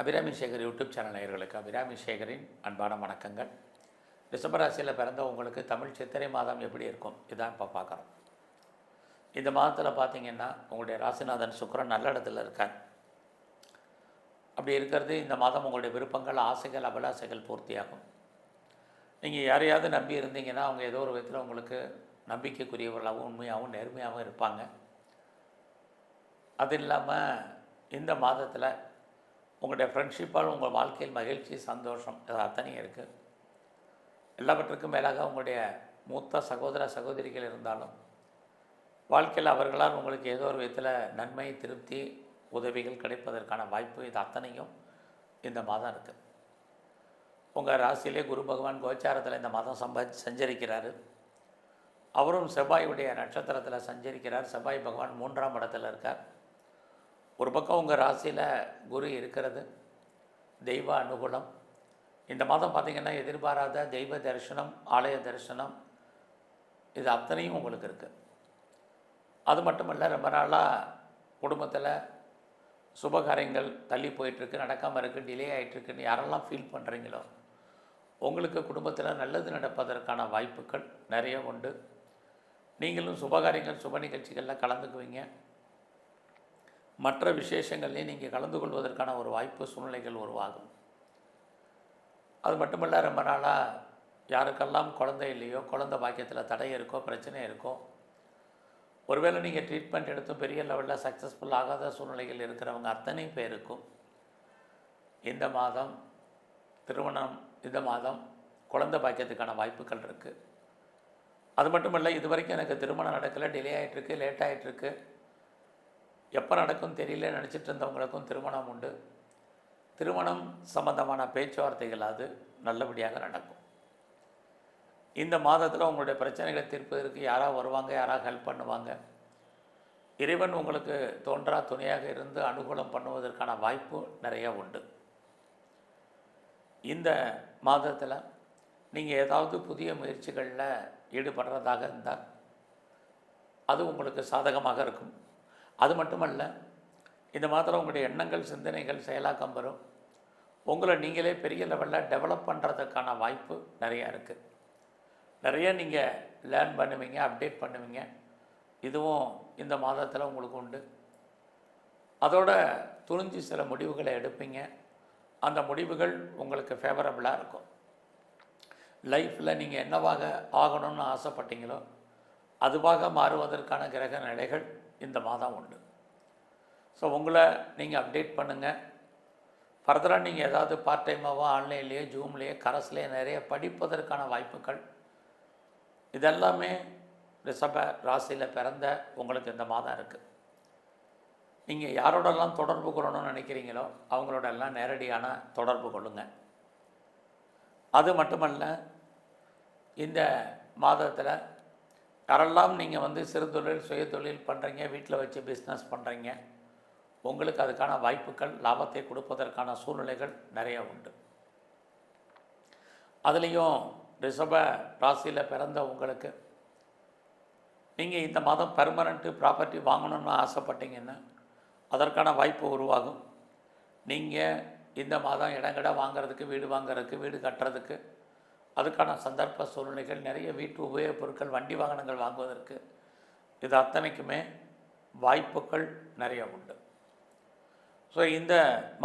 Abirami Sekar YouTube channel நேயர்களுக்கு அபிராமி சேகரின் அன்பான வணக்கங்கள். ரிஷபராசியில் பிறந்த உங்களுக்கு தமிழ் சித்திரை மாதம் எப்படி இருக்கும்? இதான் இப்போ பார்க்குறோம். இந்த மாதத்தில் பார்த்தீங்கன்னா உங்களுடைய ராசிநாதன் சுக்கிரன் நல்ல இடத்துல இருக்கார். அப்படி இருக்கிறது இந்த மாதம் உங்களுடைய விருப்பங்கள் ஆசைகள் அபிலாசைகள் பூர்த்தியாகும். நீங்கள் யாரையாவது நம்பி இருந்தீங்கன்னா அவங்க ஏதோ ஒரு விதத்தில் உங்களுக்கு நம்பிக்கைக்குரியவர்களாகவும் உண்மையாகவும் நேர்மையாகவும் இருப்பாங்க. அது இல்லாமல் இந்த மாதத்தில் உங்களுடைய ஃப்ரெண்ட்ஷிப்பால் உங்கள் வாழ்க்கையில் மகிழ்ச்சி சந்தோஷம் இது அத்தனையும் இருக்குது எல்லாவற்றுக்கும் மேலாக உங்களுடைய மூத்த சகோதர சகோதரிகள் இருந்தாலும் வாழ்க்கையில் அவர்களால் உங்களுக்கு ஏதோ ஒரு விதத்தில் நன்மை திருப்தி உதவிகள் கிடைப்பதற்கான வாய்ப்பு இது அத்தனையும் இந்த மாதம் இருக்குது உங்கள் ராசியிலே குரு பகவான் கோச்சாரத்தில் இந்த மாதம் சம்ப சஞ்சரிக்கிறாரு. அவரும் செவ்வாயுடைய நட்சத்திரத்தில் சஞ்சரிக்கிறார். செவ்வாய் பகவான் மூன்றாம் இடத்துல இருக்கார். ஒரு பக்கம் உங்கள் ராசியில் குரு இருக்கிறது தெய்வ அனுகூலம். இந்த மாதம் பார்த்திங்கன்னா எதிர்பாராத தெய்வ தரிசனம் ஆலய தரிசனம் இது அத்தனையும் உங்களுக்கு இருக்குது அது மட்டுமல்ல ரொம்ப நாளாக குடும்பத்தில் சுபகாரியங்கள் தள்ளி போயிட்டுருக்கு நடக்காமல் இருக்குது டிலே ஆகிட்டுருக்குன்னு யாரெல்லாம் ஃபீல் பண்ணுறீங்களோ உங்களுக்கு குடும்பத்தில் நல்லது நடப்பதற்கான வாய்ப்புகள் நிறைய உண்டு. நீங்களும் சுபகாரியங்கள் சுப நிகழ்ச்சிகளில் கலந்துக்குவீங்க. மற்ற விசேஷங்கள்லையும் நீங்கள் கலந்து கொள்வதற்கான ஒரு வாய்ப்பு சூழ்நிலைகள் உருவாகும். அது மட்டுமல்ல ரொம்ப நாளாக யாருக்கெல்லாம் குழந்தை இல்லையோ குழந்தை பாக்கியத்தில் தடை இருக்கோ பிரச்சனை இருக்கோ ஒருவேளை நீங்கள் ட்ரீட்மெண்ட் எடுத்தும் பெரிய லெவலில் சக்ஸஸ்ஃபுல் ஆகாத சூழ்நிலைகள் இருக்கிறவங்க அத்தனை பேருக்கும் இந்த மாதம் திருமணம் இந்த மாதம் குழந்தை பாக்கியத்துக்கான வாய்ப்புகள் இருக்குது அது மட்டும் இல்லை இது வரைக்கும் எனக்கு திருமணம் நடக்கலை டிலே ஆகிட்டுருக்கு லேட் ஆகிட்டுருக்கு எப்போ நடக்கும் தெரியல நினச்சிட்டு இருந்தவங்களுக்கும் திருமணம் உண்டு. திருமணம் சம்பந்தமான பேச்சுவார்த்தைகள் அது நல்லபடியாக நடக்கும். இந்த மாதத்தில் உங்களுடைய பிரச்சனைகளை தீர்ப்பதற்கு யாராக வருவாங்க யாராக ஹெல்ப் பண்ணுவாங்க? இறைவன் உங்களுக்கு தோன்றா துணையாக இருந்து அனுகூலம் பண்ணுவதற்கான வாய்ப்பு நிறைய உண்டு. இந்த மாதத்தில் நீங்கள் ஏதாவது புதிய முயற்சிகளில் ஈடுபடுறதாக இருந்தால் அது உங்களுக்கு சாதகமாக இருக்கும். அது மட்டுமல்ல இந்த மாத்திரம் உங்களுடைய எண்ணங்கள் சிந்தனைகள் செயலாக்கம் வரும். உங்களை நீங்களே பெரிய லெவலில் டெவலப் பண்ணுறதுக்கான வாய்ப்பு நிறையா இருக்குது நிறைய நீங்கள் லேர்ன் பண்ணுவீங்க அப்டேட் பண்ணுவீங்க. இதுவும் இந்த மாதத்தில் உங்களுக்கு உண்டு. அதோட துணிஞ்சு சில முடிவுகளை எடுப்பீங்க. அந்த முடிவுகள் உங்களுக்கு ஃபேவரபுளாக இருக்கும். லைஃப்பில் நீங்கள் என்னவாக ஆகணும்னு ஆசைப்பட்டீங்களோ அதுவாக மாறுவதற்கான கிரக நிலைகள் இந்த மாதம் உண்டு. ஸோ உங்களை நீங்கள் அப்டேட் பண்ணுங்கள் ஃபர்தராக நீங்கள் ஏதாவது பார்ட் டைமாகவோ ஆன்லைன்லேயோ ஜூம்லேயோ கரஸ்லேயே நிறைய படிப்பதற்கான வாய்ப்புகள். இதெல்லாமே ரிஷப ராசியில் பிறந்த உங்களுக்கு இந்த மாதம் இருக்குது நீங்கள் யாரோடெல்லாம் தொடர்பு கொள்ளணும்னு நினைக்கிறீங்களோ அவங்களோட எல்லாம் நேரடியான தொடர்பு கொள்ளுங்கள் அது மட்டுமல்ல இந்த மாதத்தில் யாரெல்லாம் நீங்கள் வந்து சிறு தொழில் சுய தொழில் பண்ணுறீங்க வீட்டில் வச்சு பிஸ்னஸ் பண்ணுறீங்க உங்களுக்கு அதுக்கான வாய்ப்புகள் லாபத்தை கொடுப்பதற்கான சூழ்நிலைகள் நிறைய உண்டு. அதுலேயும் ரிஷப ராசியில் பிறந்த உங்களுக்கு நீங்கள் இந்த மாதம் பெர்மனண்ட்டு ப்ராப்பர்ட்டி வாங்கணும்னு ஆசைப்பட்டீங்கன்னா அதற்கான வாய்ப்பு உருவாகும். நீங்கள் இந்த மாதம் இடங்கட வாங்குறதுக்கு வீடு வாங்குறதுக்கு வீடு கட்டுறதுக்கு அதுக்கான சந்தர்ப்ப சூழ்நிலைகள் நிறைய வீட்டு உபயோகப் பொருட்கள் வண்டி வாகனங்கள் வாங்குவதற்கு இது அத்தனைக்குமே வாய்ப்புகள் நிறைய உண்டு. ஸோ இந்த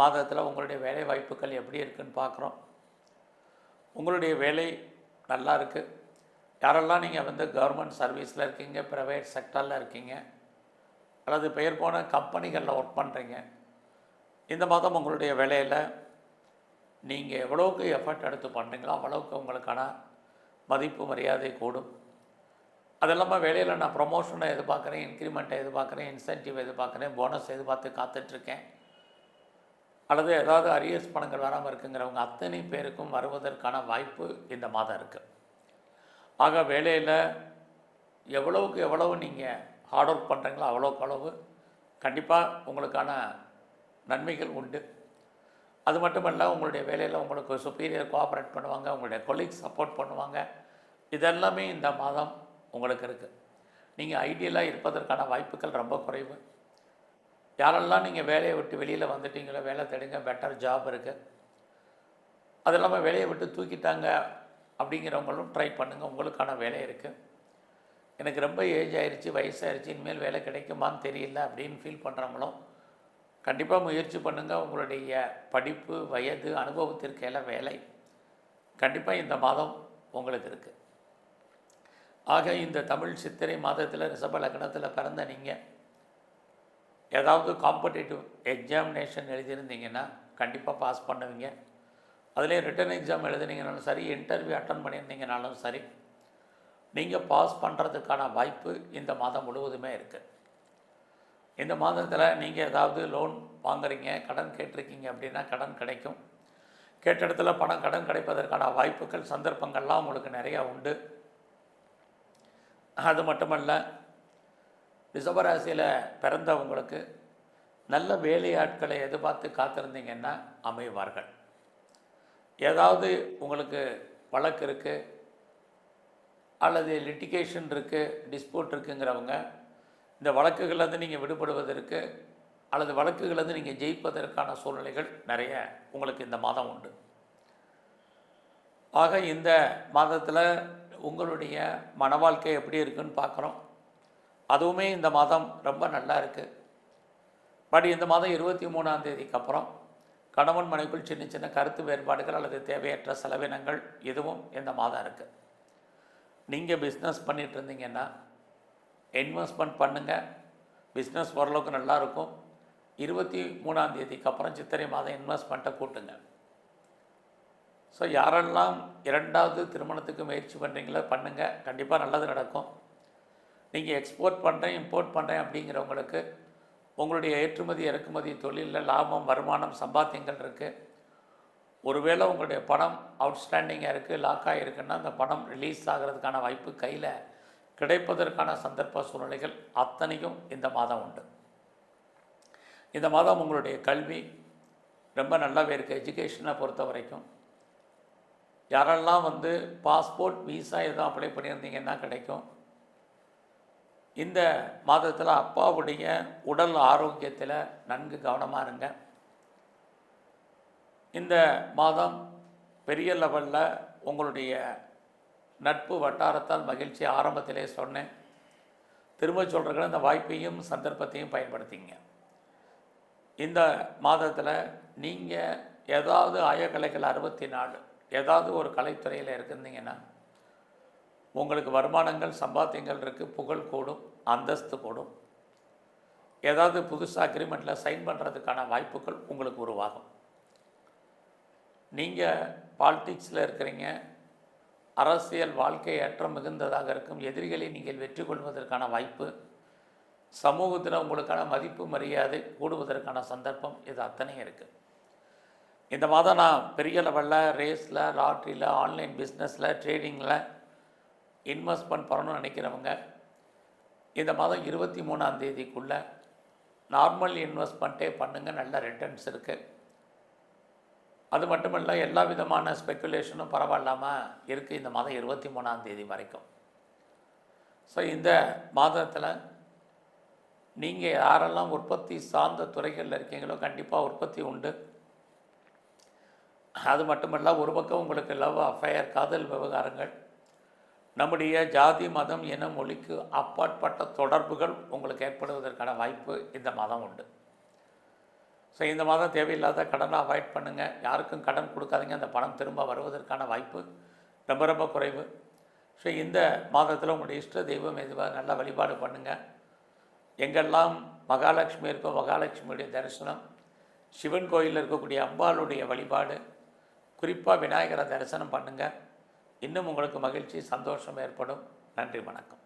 மாதத்தில் உங்களுடைய வேலை வாய்ப்புகள் எப்படி இருக்குன்னு பார்க்குறோம் உங்களுடைய வேலை நல்லா இருக்குது யாரெல்லாம் நீங்கள் வந்து கவர்மெண்ட் சர்வீஸில் இருக்கீங்க ப்ரைவேட் செக்டரில் இருக்கீங்க அல்லது பெயர் போன கம்பெனிகளில் ஒர்க் பண்ணுறீங்க இந்த மாதம் உங்களுடைய வேலையில் நீங்கள் எவ்வளோக்கு எஃபர்ட் எடுத்து பண்ணுறீங்களோ அவ்வளோக்கு உங்களுக்கான மதிப்பு மரியாதை கூடும். அது இல்லாமல் வேலையில் நான் ப்ரொமோஷனை எதிர்பார்க்குறேன் இன்க்ரிமெண்ட்டை எதிர்பார்க்குறேன் இன்சென்டிவ் எதிர்பார்க்குறேன் போனஸ் எதிர்பார்த்து காத்துட்ருக்கேன். அல்லது ஏதாவது அரியர்ஸ் பணங்கள் வராமல் இருக்குங்கிறவங்க அத்தனை பேருக்கும் வருவதற்கான வாய்ப்பு இந்த மாதம் இருக்குது ஆக வேலையில் எவ்வளவுக்கு எவ்வளவு நீங்கள் ஹார்ட் ஒர்க் பண்ணுறீங்களோ அவ்வளோக்கு அளவு கண்டிப்பாக உங்களுக்கான நன்மைகள் உண்டு. அது மட்டுமல்ல உங்களுடைய வேலையில் உங்களுக்கு சுப்பீரியர் கோஆப்ரேட் பண்ணுவாங்க உங்களுடைய கொலீக்ஸ் சப்போர்ட் பண்ணுவாங்க. இதெல்லாமே இந்த மாதம் உங்களுக்கு இருக்குது நீங்கள் ஐடியலாக இருப்பதற்கான வாய்ப்புகள் ரொம்ப குறைவு. யாரெல்லாம் நீங்கள் வேலையை விட்டு வெளியில் வந்துட்டீங்களோ வேலை தேடுங்க பெட்டர் ஜாப் இருக்குது அது இல்லாமல் வேலையை விட்டு தூக்கிட்டாங்க அப்படிங்கிறவங்களும் ட்ரை பண்ணுங்கள் உங்களுக்கான வேலை இருக்குது எனக்கு ரொம்ப ஏஜ் ஆயிடுச்சு வயசாயிருச்சு இனிமேல் வேலை கிடைக்குமான்னு தெரியல அப்படின்னு ஃபீல் பண்ணுறவங்களும் கண்டிப்பாக முயற்சி பண்ணுங்கள் உங்களுடைய படிப்பு வயது அனுபவத்திற்கு எல்லாம் வேலை. கண்டிப்பாக இந்த மாதம் உங்களுக்கு இருக்குது ஆக இந்த தமிழ் சித்திரை மாதத்தில் ரிஷப லக்னத்தில் பிறந்த நீங்கள் ஏதாவது காம்படிட்டிவ் எக்ஸாமினேஷன் எழுதியிருந்தீங்கன்னா கண்டிப்பாக பாஸ் பண்ணுவீங்க. அதிலே ரிட்டன் எக்ஸாம் எழுதுனீங்கனாலும் சரி இன்டர்வியூ அட்டன் பண்ணியிருந்தீங்கனாலும் சரி நீங்கள் பாஸ் பண்ணுறதுக்கான வாய்ப்பு இந்த மாதம் முழுவதுமே இருக்குது இந்த மாதத்தில் நீங்கள் ஏதாவது லோன் வாங்குறீங்க கடன் கேட்டிருக்கீங்க அப்படின்னா கடன் கிடைக்கும். கேட்ட இடத்துல பணம் கடன் கிடைப்பதற்கான வாய்ப்புகள் சந்தர்ப்பங்கள்லாம் உங்களுக்கு நிறையா உண்டு. அது மட்டுமல்ல ரிஷபராசியில் பிறந்தவங்களுக்கு நல்ல வேலையாட்களை எதிர்பார்த்து காத்திருந்தீங்கன்னா அமைவார்கள். ஏதாவது உங்களுக்கு வழக்கு இருக்குது அல்லது லிட்டிகேஷன் இருக்குது டிஸ்பியூட் இருக்குங்கிறவங்க இந்த வழக்குகள்லேருந்து நீங்கள் விடுபடுவதற்கு அல்லது வழக்குகள்லேருந்து நீங்கள் ஜெயிப்பதற்கான சூழ்நிலைகள் நிறைய உங்களுக்கு இந்த மாதம் உண்டு. ஆக இந்த மாதத்தில் உங்களுடைய மன வாழ்க்கை எப்படி இருக்குன்னு பார்க்குறோம் அதுவுமே இந்த மாதம் ரொம்ப நல்லா இருக்குது பட் இந்த மாதம் இருபத்தி மூணாம் தேதிக்கு அப்புறம் கணவன் மனைக்குள் சின்ன சின்ன கருத்து வேறுபாடுகள் அல்லது தேவையற்ற செலவினங்கள் இதுவும் இந்த மாதம் இருக்குது நீங்கள் பிஸ்னஸ் பண்ணிகிட்டு இருந்தீங்கன்னா இன்வெஸ்ட்மெண்ட் பண்ணுங்கள் பிஸ்னஸ் ஓரளவுக்கு நல்லாயிருக்கும் இருபத்தி மூணாம் தேதிக்கு அப்புறம் சித்திரை மாதம் இன்வெஸ்ட்மெண்ட்டை கூட்டுங்க. ஸோ யாரெல்லாம் இரண்டாவது திருமணத்துக்கு முயற்சி பண்ணுறீங்களோ பண்ணுங்கள் கண்டிப்பாக நல்லது நடக்கும். நீங்கள் எக்ஸ்போர்ட் பண்ணுறேன் இம்போர்ட் பண்ணுறேன் அப்படிங்கிறவங்களுக்கு உங்களுடைய ஏற்றுமதி இறக்குமதி தொழிலில் லாபம் வருமானம் சம்பாத்தியங்கள் இருக்குது ஒருவேளை உங்களுடைய பணம் அவுட்ஸ்டாண்டிங்காக இருக்குது லாக்காக இருக்குன்னா அந்த பணம் ரிலீஸ் ஆகிறதுக்கான வாய்ப்பு கையில் கிடைப்பதற்கான சந்தர்ப்ப சூழ்நிலைகள் அத்தனையும் இந்த மாதம் உண்டு. இந்த மாதம் உங்களுடைய கல்வி ரொம்ப நல்லாவே இருக்குது எஜுகேஷனை பொறுத்த வரைக்கும். யாரெல்லாம் வந்து பாஸ்போர்ட் விசா எதுவும் அப்ளை பண்ணியிருந்தீங்கன்னா கிடைக்கும். இந்த மாதத்தில் அப்பாவுடைய உடல் ஆரோக்கியத்தில் நன்கு கவனமாக இருங்க. இந்த மாதம் பெரிய லெவலில் உங்களுடைய நட்பு வட்டாரத்தால் மகிழ்ச்சி ஆரம்பத்திலே சொன்னேன். திரும்ப சொல்கிறேன் இந்த வாய்ப்பையும் சந்தர்ப்பத்தையும் பயன்படுத்திங்க. இந்த மாதத்தில் நீங்கள் ஏதாவது ஆயக்கலைகள் அறுபத்தி நாலு ஏதாவது ஒரு கலைத்துறையில் இருந்திங்கன்னா உங்களுக்கு வருமானங்கள் சம்பாத்தியங்கள் இருக்குது புகழ் கூடும் அந்தஸ்து கூடும். ஏதாவது புதுசாக அக்ரிமெண்ட்டில் சைன் பண்ணுறதுக்கான வாய்ப்புகள் உங்களுக்கு உருவாகும். நீங்கள் பாலிட்டிக்ஸில் இருக்கிறீங்க அரசியல் வாழ்க்கை ஏற்றம் மிகுந்ததாக இருக்கும். எதிரிகளை நீங்கள் வெற்றி கொள்வதற்கான வாய்ப்பு சமூகத்தில் உங்களுக்கான மதிப்பு மரியாதை கூடுவதற்கான சந்தர்ப்பம் இது அத்தனையும் இருக்குது இந்த மாதம் நான் பெரிய லெவலில் ரேஸில் லாட்ரியில் ஆன்லைன் பிஸ்னஸில் ட்ரேடிங்கில் இன்வெஸ்ட்மெண்ட் பண்ணணும்னு நினைக்கிறவங்க இந்த மாதம் இருபத்தி மூணாம் தேதிக்குள்ளே நார்மல் இன்வெஸ்ட்மெண்ட்டே பண்ணுங்கள் நல்ல ரிட்டர்ன்ஸ் இருக்குது அது மட்டுமல்ல எல்லா விதமான ஸ்பெக்குலேஷனும் பரவாயில்லாமல் இருக்குது இந்த மாதம் இருபத்தி மூணாம் தேதி வரைக்கும். ஸோ இந்த மாதத்தில் நீங்கள் யாரெல்லாம் உற்பத்தி சார்ந்த துறைகளில் இருக்கீங்களோ கண்டிப்பாக உற்பத்தி உண்டு. அது மட்டுமல்ல ஒரு பக்கம் உங்களுக்கு லவ் அஃபயர் காதல் விவகாரங்கள். நம்முடைய ஜாதி மதம் இன மொழிக்கு அப்பாற்பட்ட தொடர்புகள் உங்களுக்கு ஏற்படுவதற்கான வாய்ப்பு இந்த மாதம் உண்டு. ஸோ இந்த மாதம் தேவையில்லாத கடனை அவாய்ட் பண்ணுங்கள் யாருக்கும் கடன் கொடுக்காதீங்க. அந்த பணம் திரும்ப வருவதற்கான வாய்ப்பு ரொம்ப ரொம்ப குறைவு. ஸோ இந்த மாதத்தில் உங்களுடைய இஷ்ட தெய்வம் எதுவாக நல்லா வழிபாடு பண்ணுங்கள் எங்கெல்லாம் மகாலட்சுமி இருக்கோ மகாலட்சுமியுடைய தரிசனம் சிவன் கோயிலில் இருக்கக்கூடிய அம்பாளுடைய வழிபாடு குறிப்பாக விநாயகரை தரிசனம் பண்ணுங்கள் இன்னும் உங்களுக்கு மகிழ்ச்சி சந்தோஷம் ஏற்படும். நன்றி வணக்கம்.